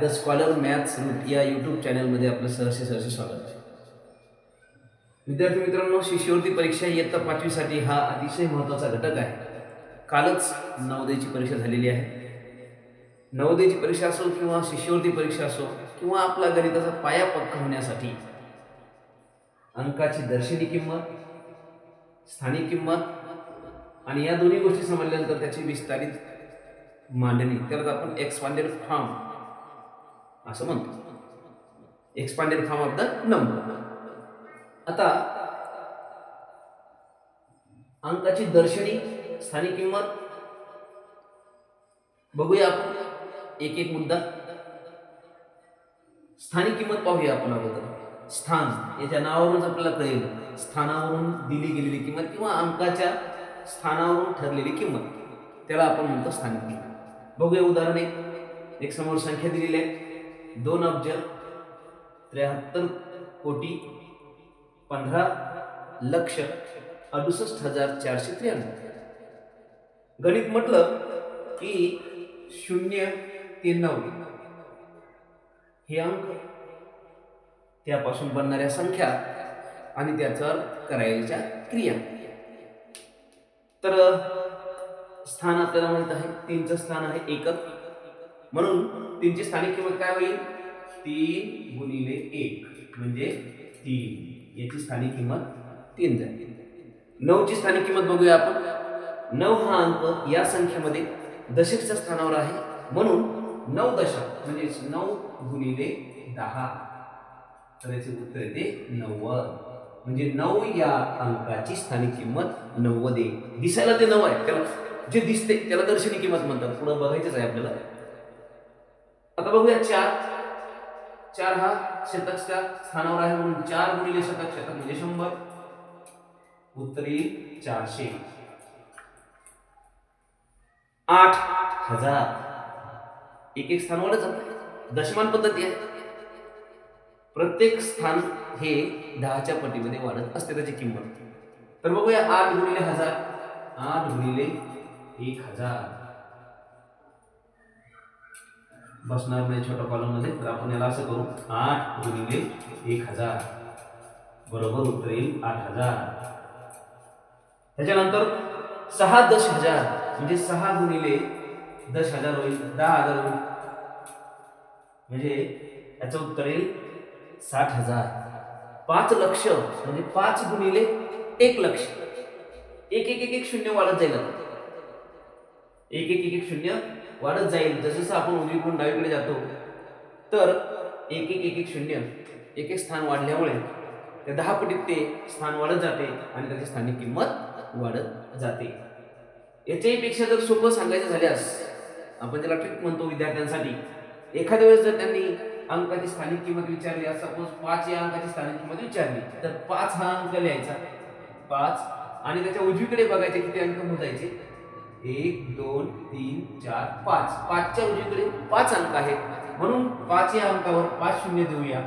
The scholar maths root या YouTube चॅनलमध्ये आपलं सहर्ष सहर्ष स्वागत आहे. विद्यार्थी मित्रांनो शिष्यवृत्ती परीक्षा इयत्ता पाचवीसाठी हा अतिशय महत्त्वाचा घटक आहे. कालच नवोदयची परीक्षा झालेली आहे. नवोदयची परीक्षा असो किंवा शिष्यवृत्ती परीक्षा असो किंवा आपला गणिताचा पाया पक्का होण्यासाठी अंकाची दर्शनी किंमत स्थानिक किंमत आणि या दोन्ही गोष्टी समजल्यानंतर त्याची विस्तारित मांडणी. त्यालाच आपण एक्सपांडेड फॉर्म असं म्हणतो expanded form of the number आता अंकाची दर्शनी स्थानिक किंमत बघूया आपण. एक एक मुद्दा. स्थानिक किंमत पाहूया आपण अगोदर. स्थान याच्या नावावरूनच आपल्याला कळेल. स्थानावरून दिली गेलेली किंमत किंवा अंकाच्या स्थानावरून ठरलेली किंमत. त्याला आपण म्हणतो स्थानिक किंमत. बघूया उदाहरण एक. एक समोर संख्या दिलेली आहे. दोन अब्ज त्र्याहत्तर कोटी पंधरा लक्ष अडुसष्ट हजार चारशे त्र्याण्णव. गणित म्हटलं की शून्य ते नऊ. हे अंक त्यापासून बनणाऱ्या संख्या आणि त्याच्यावर करायच्या क्रिया. तर स्थान आपल्याला माहीत आहे तीनचं स्थान आहे एकक. म्हणून तीनची स्थानिक किंमत काय होईल? तीन गुणिले एक म्हणजे तीन. याची स्थानिक किंमत तीन जाईल. नऊची स्थानिक किंमत बघूया आपण. नऊ हा अंक या संख्येमध्ये दशकच्या स्थानावर आहे. म्हणून नऊ दशक म्हणजे नऊ गुणिले दहा. तर याचे उत्तर येते नव्वद. म्हणजे नऊ या अंकाची स्थानिक किंमत नव्वद आहे दिसायला ते नऊ आहे. त्याला जे दिसते त्याला दर्शनी किंमत म्हणतात. पुढे बघायचंच आहे आपल्याला. आता बघूया चार. चार हा शतकच्या स्थानावर आहे म्हणून चार गुणिले शतक शतक म्हणजे शंभर. उत्तरी चारशे. आठ हजार. एक एक स्थानावर जात दशमान पद्धती आहे. प्रत्येक स्थान हे दहाच्या पटीमध्ये वाढत असते त्याची किंमत. तर बघूया आठ गुणिले हजार. आठ गुणिले एक हजार. बसणार नाही छोट्या कॉलममध्ये तर आपण याला असं करू आठ गुणिले एक हजार. बरोबर उत्तर येईल आठ हजार. त्याच्यानंतर सहा दश हजार म्हणजे सहा गुणिले दश हजार होईल दहा हजार होईल. म्हणजे याचं उत्तर येईल साठ हजार. पाच लक्ष म्हणजे पाच गुणिले एक लक्ष. एक एक एक एक शून्य वाढत जाईल एक एक एक एक शून्य वाढत जाईल. जसजसं आपण उजवीकडून डावीकडे जातो तर एक एक एक एक शून्य एक एक स्थान वाढल्यामुळे त्या दहा पटीत ते स्थान वाढत जाते आणि त्याची स्थानिक किंमत वाढत जाते. याच्याही पेक्षा जर सोपं सांगायचं झाल्यास आपण त्याला ट्रिक म्हणतो विद्यार्थ्यांसाठी. एखाद्या वेळेस जर त्यांनी अंकाची स्थानिक किंमत विचारली सपोज पाच या अंकाची स्थानिक किंमत विचारली तर पाच हा अंक लिहायचा. पाच आणि त्याच्या उजवीकडे बघायचे किती अंक मोजायचे? एक दोन तीन चार पाच. पाचच्या उजवीकडे पाच अंक आहेत. म्हणून पाच या अंकावर पाच शून्य देऊया.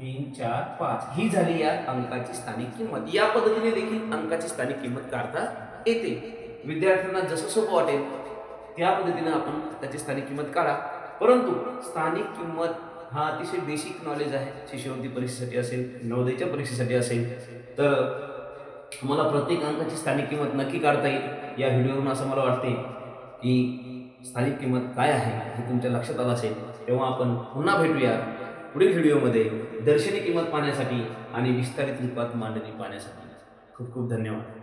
तीन चार पाच. ही झाली या अंकाची स्थानिक किंमत. या पद्धतीने देखील अंकाची स्थानिक किंमत काढता येते. विद्यार्थ्यांना जसं सोपं वाटेल त्या पद्धतीने आपण त्याची स्थानिक किंमत काढा. परंतु स्थानिक किंमत हा अतिशय बेसिक नॉलेज आहे. शिष्यवृत्ती परीक्षेसाठी असेल नवोदयच्या परीक्षेसाठी असेल तर तुम्हाला प्रत्येक अंकाची स्थानिक किंमत नक्की काढता येईल. या व्हिडिओवरून असं मला वाटते की स्थानिक किंमत काय आहे हे तुमच्या लक्षात आलं असेल. तेव्हा आपण पुन्हा भेटूया पुढील व्हिडिओमध्ये दर्शनी किंमत पाहण्यासाठी आणि विस्तारित रूपात मांडणी पाहण्यासाठी. खूप खूप धन्यवाद.